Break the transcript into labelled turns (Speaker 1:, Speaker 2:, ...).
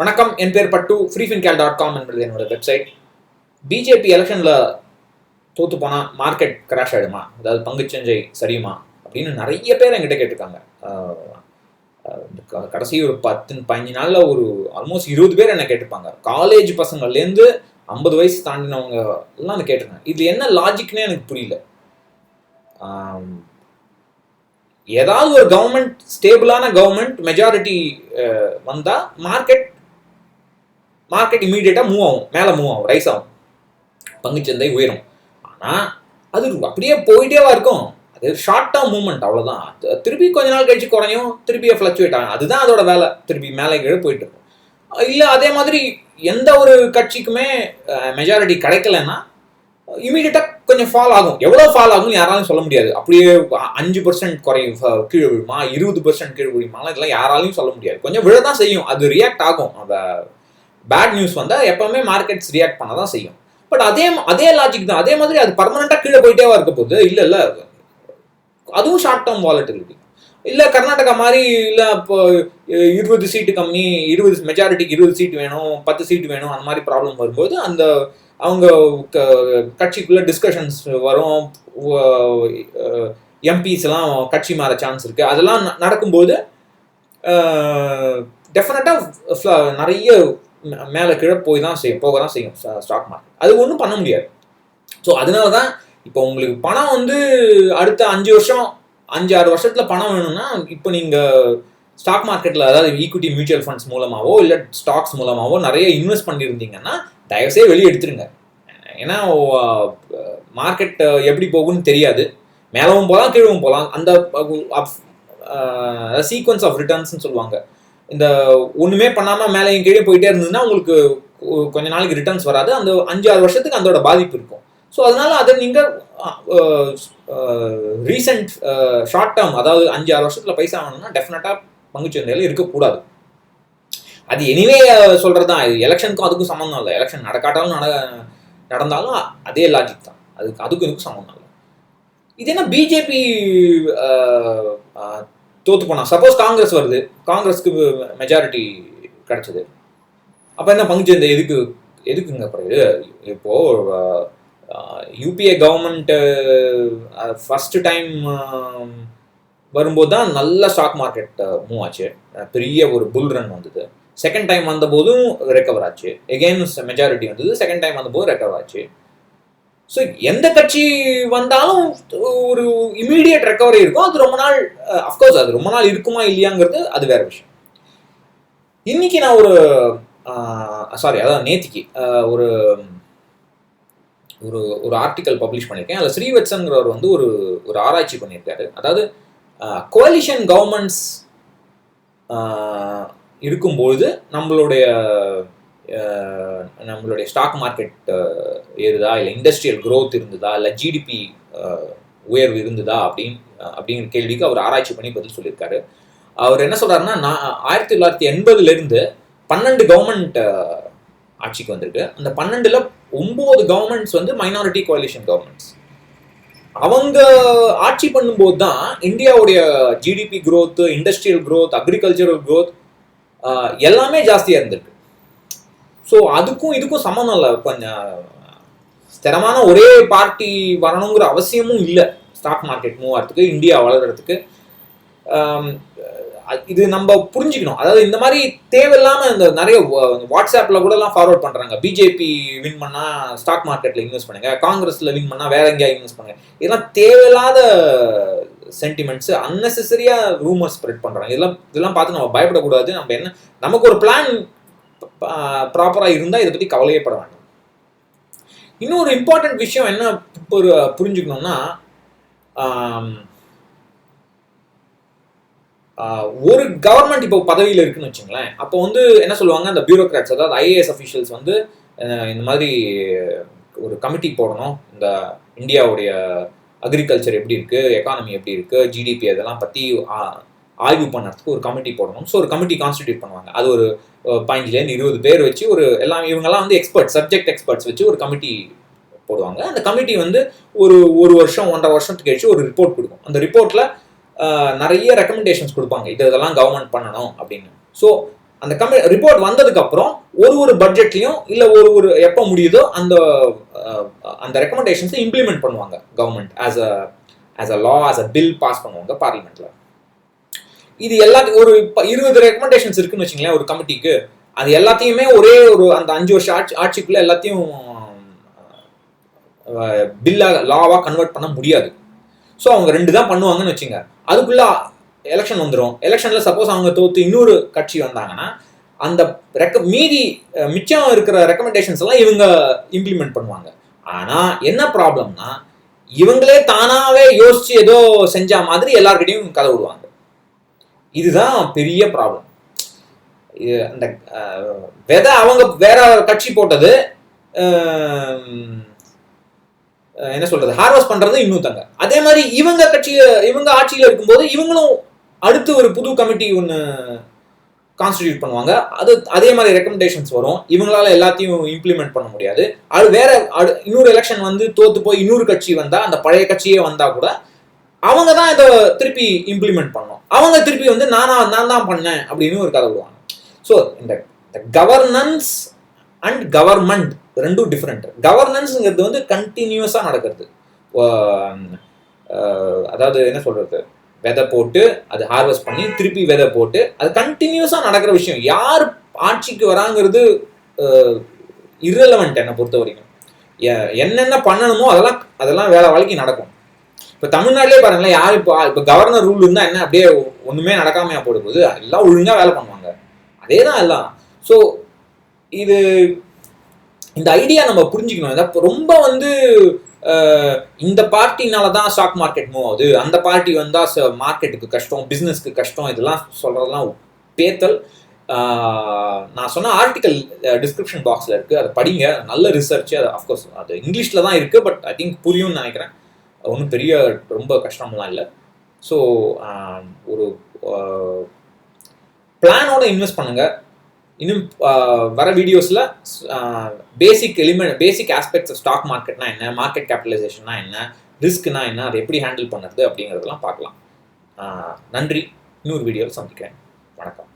Speaker 1: வணக்கம் என் பேர் பட்டு. ஃப்ரீஃபின்கேல் டாட் காம் என்பது என்னோட வெப்சைட் பிஜேபி எலெக்ஷனில் தோத்து போனால் மார்க்கெட் கிராஷ் ஆகிடுமா அதாவது பங்குச்சந்தை சரியுமா? அப்படின்னு நிறைய பேர் என்கிட்ட கேட்டிருக்காங்க. கடைசி ஒரு பத்து பதினஞ்சு நாளில் ஒரு ஆல்மோஸ்ட் இருபது பேர் என்ன கேட்டிருப்பாங்க. காலேஜ் பசங்கள்லேருந்து ஐம்பது வயசு தாண்டினவங்க எல்லாம் நான் கேட்டிருக்காங்க. இது என்ன லாஜிக்னே எனக்கு புரியல. ஏதாவது ஒரு கவர்மெண்ட் ஸ்டேபிளான கவர்மெண்ட் மெஜாரிட்டி வந்தால் மார்க்கெட் மார்க்கெட் இமீடியட்டாக மூவ் ஆகும். மேலே மூவ் ஆகும். ரைஸ் ஆகும். பங்குச்சந்தை உயரும். ஆனால் அது அப்படியே போயிட்டேவா இருக்கும். அது ஷார்ட் டேர்ம் மூவ்மெண்ட் அவ்வளோதான் திருப்பி கொஞ்ச நாள் கழிச்சு குறையும். திருப்பி ஃப்ளக்சுவேட் ஆகும். அதுதான் அதோட வேலை. திருப்பி மேலே கீழே போயிட்டு இருக்கும். இல்லை அதே மாதிரி எந்த ஒரு கட்சிக்குமே மெஜாரிட்டி கிடைக்கலன்னா இமீடியட்டாக கொஞ்சம் ஃபால் ஆகும். எவ்வளோ ஃபால் ஆகும்னு யாராலும் சொல்ல முடியாது. அப்படியே அஞ்சு பர்சன்ட் குறையும். கீழே விழுமா? இருபது பர்சன்ட் கீழே விழுமா இதெல்லாம் யாராலையும் சொல்ல முடியாது. கொஞ்சம் விழதான் செய்யும். அது ரியாக்ட் ஆகும். அந்த பேட் நியூஸ் வந்தால் எப்பவுமே மார்க்கெட்ஸ் ரியாக்ட் பண்ண தான் செய்யும். பட் அதே அதே லாஜிக் தான். அதே மாதிரி அது பர்மனெண்ட்டாக கீழே போயிட்டேவா இருக்க போகுது. இல்லை இல்லை. அதுவும் ஷார்ட் டேர்ம் வாலட்டிலிட்டி இல்லை கர்நாடகா மாதிரி இல்லை இப்போ இருபது சீட்டு கம்மி இருபது மெஜாரிட்டிக்கு இருபது சீட் வேணும் பத்து சீட் வேணும் அந்த மாதிரி ப்ராப்ளம் வரும்போது அந்த அவங்க க- கட்சிக்குள்ளே டிஸ்கஷன்ஸ் வரும். எம்பிஸ்லாம் கட்சி மாற சான்ஸ் இருக்குது அதெல்லாம் ந- நடக்கும்போது டெஃபினட்டாக நிறைய மேலே கீழே போய் தான் செய்யும் போக தான் செய்யும் ஸ்டாக் மார்க்கெட் அது ஒன்றும் பண்ண முடியாது. ஸோ அதனால தான் இப்போ உங்களுக்கு பணம் வந்து அடுத்த அஞ்சு வருஷம் அஞ்சு ஆறு வருஷத்தில் பணம் வேணும்னா இப்போ நீங்கள் ஸ்டாக் மார்க்கெட்டில் அதாவது ஈக்விட்டி மியூச்சுவல் ஃபண்ட்ஸ் மூலமாகவோ இல்லை ஸ்டாக்ஸ் மூலமாகவோ நிறைய இன்வெஸ்ட் பண்ணியிருந்தீங்கன்னா தயவுசெய்து வெளியே எடுத்துருங்க. ஏன்னா மார்க்கெட் எப்படி போகும்னு தெரியாது. மேலவும் போகலாம் கீழவும் போகலாம். அந்த சீக்வன்ஸ் ஆஃப் ரிட்டர்ன்ஸ்னு சொல்லுவாங்க. இந்த ஒண்ணுமே பண்ணாம மேலேயும் கீழே போயிட்டே இருந்ததுன்னா உங்களுக்கு கொஞ்ச நாளைக்கு ரிட்டர்ன்ஸ் வராது. அந்த அஞ்சு ஆறு வருஷத்துக்கு அதோட பாதிப்பு இருக்கும். ஸோ அதனால அதை நீங்க ரீசெண்ட் ஷார்ட் டேர்ம் அதாவது அஞ்சு ஆறு வருஷத்துல பைசா ஆகணும்னா டெஃபினட்டா பங்குச்சந்தையில இருக்கக்கூடாது. அது எனிவே சொல்றதுதான். இது எலெக்ஷனுக்கும் அதுக்கும் சம்மந்தம் இல்லை. எலெக்ஷன் நடக்காட்டாலும் நட நடந்தாலும் அதே லாஜிக் தான். அதுக்கு அதுக்கும் இதுக்கும் சம்மந்தம் இல்லை. இது என்ன பிஜேபி தோத்து போனா. சப்போஸ் காங்கிரஸ் வருது. காங்கிரஸ்க்கு மெஜாரிட்டி கிடைச்சது. அப்ப என்ன பங்குச்சந்தை எதுக்கு எதுக்குங்க அப்புறம் இது? இப்போ யூபிஏ கவர்மெண்ட் ஃபர்ஸ்ட் டைம் வரும்போது தான் நல்ல ஸ்டாக் மார்க்கெட் மூவ் ஆச்சு. பெரிய ஒரு புல் ரன் வந்தது. செகண்ட் டைம் வந்த போதும் ரெக்கவர் ஆச்சு. எகெயின் மெஜாரிட்டி வந்தது. செகண்ட் டைம் வந்தபோது ரெக்கவர் ஆச்சு. ஸோ எந்த கட்சி வந்தாலும் ஒரு இமீடியட் ரெக்கவரி இருக்கும். அது ரொம்ப நாள் அஃப்கோர்ஸ் அது ரொம்ப நாள் இருக்குமா இல்லையாங்கிறது அது வேற விஷயம். இன்னைக்கு நான் ஒரு சாரி அதான் நேத்திக்கு ஒரு ஒரு ஒரு ஆர்டிக்கல் பப்ளிஷ் பண்ணியிருக்கேன். அதில் ஸ்ரீவத்சங்கிறவர் வந்து ஒரு ஒரு ஆராய்ச்சி பண்ணியிருக்காரு. அதாவது கோலிஷன் கவர்மெண்ட்ஸ் இருக்கும்பொழுது நம்மளுடைய நம்மளுடைய ஸ்டாக் மார்க்கெட் ஏறுதா? இல்லை இண்டஸ்ட்ரியல் க்ரோத் இருந்ததா? இல்லை ஜிடிபி உயர்வு இருந்ததா? அப்படின்னு அப்படிங்கிற கேள்விக்கு அவர் ஆராய்ச்சி பண்ணி பதில் சொல்லியிருக்காரு. அவர் என்ன சொல்கிறாருன்னா நான் ஆயிரத்தி தொள்ளாயிரத்தி எண்பதுலேருந்து பன்னெண்டு கவர்மெண்ட் ஆட்சிக்கு வந்திருக்கு. அந்த பன்னெண்டில் ஒம்பது கவர்மெண்ட்ஸ் வந்து மைனாரிட்டி கோலிஷன் கவர்மெண்ட்ஸ் அவங்க ஆட்சி பண்ணும்போது தான் இந்தியாவுடைய GDP growth industrial growth agricultural growth எல்லாமே ஜாஸ்தியாக இருந்திருக்கு. ஸோ அதுக்கும் இதுக்கும் சம்மந்தம் இல்லை. கொஞ்சம் ஸ்திரமான ஒரே பார்ட்டி வரணுங்கிற அவசியமும் இல்லை. ஸ்டாக் மார்க்கெட் மூவ் ஆகிறதுக்கு இந்தியா வளர்கிறதுக்கு இது நம்ம புரிஞ்சுக்கணும். அதாவது இந்த மாதிரி தேவையில்லாமல் இந்த நிறைய வாட்ஸ்அப்பில் கூட எல்லாம் ஃபார்வர்ட் பண்ணுறாங்க பிஜேபி வின் பண்ணால் ஸ்டாக் மார்க்கெட்டில் இன்வெஸ்ட் பண்ணுங்க. காங்கிரஸில் வின் பண்ணால் வேற எங்கேயா இன்வெஸ்ட் பண்ணுங்க. இதெல்லாம் தேவையில்லாத சென்டிமெண்ட்ஸு அன்னெசரியாக ரூமர் ஸ்ப்ரெட் பண்ணுறாங்க இதெல்லாம் இதெல்லாம் பார்த்து நம்ம பயப்படக்கூடாது. நம்ம என்ன நமக்கு ஒரு பிளான் ப்ராப்பரா இருந்தால் இதை பற்றி கவலையே பட வேண்டாம். இன்னொரு இம்பார்ட்டன்ட் விஷயம் என்ன புரு- புரிஞ்சுக்கணும்னா ஒரு கவர்மெண்ட் இப்போ பதவியில் இருக்குன்னு வச்சுங்களேன் அப்போ வந்து என்ன சொல்லுவாங்க அந்த பியூரோக்ராட்ஸ் அதாவது ஐஏஎஸ் அஃபிஷியல்ஸ் வந்து இந்த மாதிரி ஒரு கமிட்டி போடணும். இந்த இந்தியாவுடைய அக்ரிகல்ச்சர் எப்படி இருக்கு எக்கானமி எப்படி இருக்கு ஜிடிபி அதெல்லாம் பற்றி ஆய்வு பண்ணுறதுக்கு ஒரு கமிட்டி போடணும் ஸோ ஒரு கமிட்டி கான்ஸ்டியூட் பண்ணுவாங்க. அது ஒரு பதினஞ்சுலேருந்து இருபது பேர் வச்சு ஒரு எல்லாம் இவங்கெல்லாம் வந்து எக்ஸ்பர்ட் சப்ஜெக்ட் எக்ஸ்பர்ட்ஸ் வச்சு ஒரு கமிட்டி போடுவாங்க. அந்த கமிட்டி வந்து ஒரு ஒரு வருஷம் ஒன்றரை வருஷத்துக்கு கழிச்சு ஒரு ரிப்போர்ட் கொடுக்கும். அந்த ரிப்போர்ட்டில் நிறைய ரெக்கமெண்டேஷன்ஸ் கொடுப்பாங்க. இது இதெல்லாம் கவர்மெண்ட் பண்ணணும் அப்படின்னு. ஸோ அந்த கமி ரிப்போர்ட் வந்ததுக்கப்புறம் ஒரு ஒரு பட்ஜெட்லையும் இல்லை ஒரு ஒரு எப்போ முடியுதோ அந்த அந்த ரெக்கமெண்டேஷன்ஸை இம்ப்ளிமெண்ட் பண்ணுவாங்க government as a as a law as a bill pass பண்ணுவாங்க பார்லிமெண்ட்டில் இது எல்லாத்தையும் ஒரு இருபது ரெக்கமெண்டேஷன்ஸ் இருக்குன்னு வச்சுங்களேன் ஒரு கமிட்டிக்கு. அது எல்லாத்தையுமே ஒரே ஒரு அந்த அஞ்சு வருஷம் ஆட்சி ஆட்சிக்குள்ள எல்லாத்தையும் பில்லாக லாவாக கன்வெர்ட் பண்ண முடியாது. ஸோ அவங்க ரெண்டு தான் பண்ணுவாங்கன்னு வச்சுங்க. அதுக்குள்ள எலெக்ஷன் வந்துடும் எலெக்ஷனில் சப்போஸ் அவங்க தோத்து இன்னொரு கட்சி வந்தாங்கன்னா அந்த ரெக்க மீதி மிச்சம் இருக்கிற ரெக்கமெண்டேஷன்ஸ் எல்லாம் இவங்க இம்ப்ளிமெண்ட் பண்ணுவாங்க. ஆனால் என்ன ப்ராப்ளம்னா இவங்களே தானாவே யோசிச்சு ஏதோ செஞ்ச மாதிரி எல்லார்கிட்டையும் கதை விடுவாங்க. இதுதான் பெரிய ப்ராப்ளம் அந்த விதை அவங்க வேற கட்சி போட்டது என்ன சொல்றது ஹார்வெஸ்ட் பண்றது இன்னொருத்தங்க. அதே மாதிரி இவங்க கட்சி இவங்க ஆட்சியில இருக்கும்போது இவங்களும் அடுத்து ஒரு புது கமிட்டி ஒன்று கான்ஸ்டிடியூட் பண்ணுவாங்க. அது அதே மாதிரி ரெக்கமெண்டேஷன்ஸ் வரும். இவங்களால எல்லாத்தையும் இம்ப்ளிமெண்ட் பண்ண முடியாது. அது வேற அடு- இன்னொரு எலெக்ஷன் வந்து தோத்து போய் இன்னொரு கட்சி வந்தா அந்த பழைய கட்சியே வந்தா கூட அவங்க தான் இதை திருப்பி இம்ப்ளிமெண்ட் பண்ணோம் அவங்க திருப்பி வந்து நானா நான் தான் பண்ணேன் அப்படின்னு ஒரு கதை விடுவாங்க. ஸோ இந்த கவர்னன்ஸ் அண்ட் கவர்மெண்ட் ரெண்டும் டிஃப்ரெண்ட் கவர்னன்ஸுங்கிறது வந்து கண்டினியூஸாக நடக்கிறது. அதாவது என்ன சொல்றது? விதை போட்டு அது ஹார்வெஸ்ட் பண்ணி திருப்பி விதை போட்டு அது கண்டினியூஸாக நடக்கிற விஷயம். யார் ஆட்சிக்கு வராங்கிறது இரலவெண்ட் என்னை பொறுத்த வரைக்கும் என்னென்ன பண்ணணுமோ அதெல்லாம் அதெல்லாம் வேலை வாழ்க்கை நடக்கும். இப்போ தமிழ்நாட்டிலே பாருங்களேன் யார் இப்போ இப்போ கவர்னர் ரூல் இருந்தால் என்ன அப்படியே ஒன்றுமே நடக்காமையா போட போகுது எல்லாம் ஒழுங்காக வேலை பண்ணுவாங்க. அதே தான் எல்லாம். ஸோ இது இந்த ஐடியா நம்ம புரிஞ்சுக்கணும். இப்போ ரொம்ப வந்து இந்த பார்ட்டினால தான் ஸ்டாக் மார்க்கெட் மூவ் ஆகுது. அந்த பார்ட்டி வந்தால் மார்க்கெட்டுக்கு கஷ்டம் பிஸ்னஸ்க்கு கஷ்டம் இதெல்லாம் சொல்கிறதெல்லாம் பேத்தல். நான் சொன்ன ஆர்டிக்கல் டிஸ்கிரிப்ஷன் பாக்ஸில் இருக்குது அதை படிங்க. நல்ல ரிசர்ச் அது அஃப்கோர்ஸ் அது இங்கிலீஷில் தான் இருக்குது பட் ஐ திங்க் புரியும்னு நினைக்கிறேன். ஒன்றும் பெரிய ரொம்ப கஷ்டம்லாம் இல்லை. ஸோ ஒரு பிளானோட இன்வெஸ்ட் பண்ணுங்க. இன்னும் வர வீடியோஸில் basic element basic aspects stock மார்க்கெட்னா என்ன மார்க்கெட் கேபிட்டலைசேஷன்னா என்ன ரிஸ்க்னா என்ன அதை எப்படி ஹேண்டில் பண்ணுறது அப்படிங்கிறதெல்லாம் பார்க்கலாம். நன்றி. இன்னொரு வீடியோவில் சந்திக்கிறேன். வணக்கம்.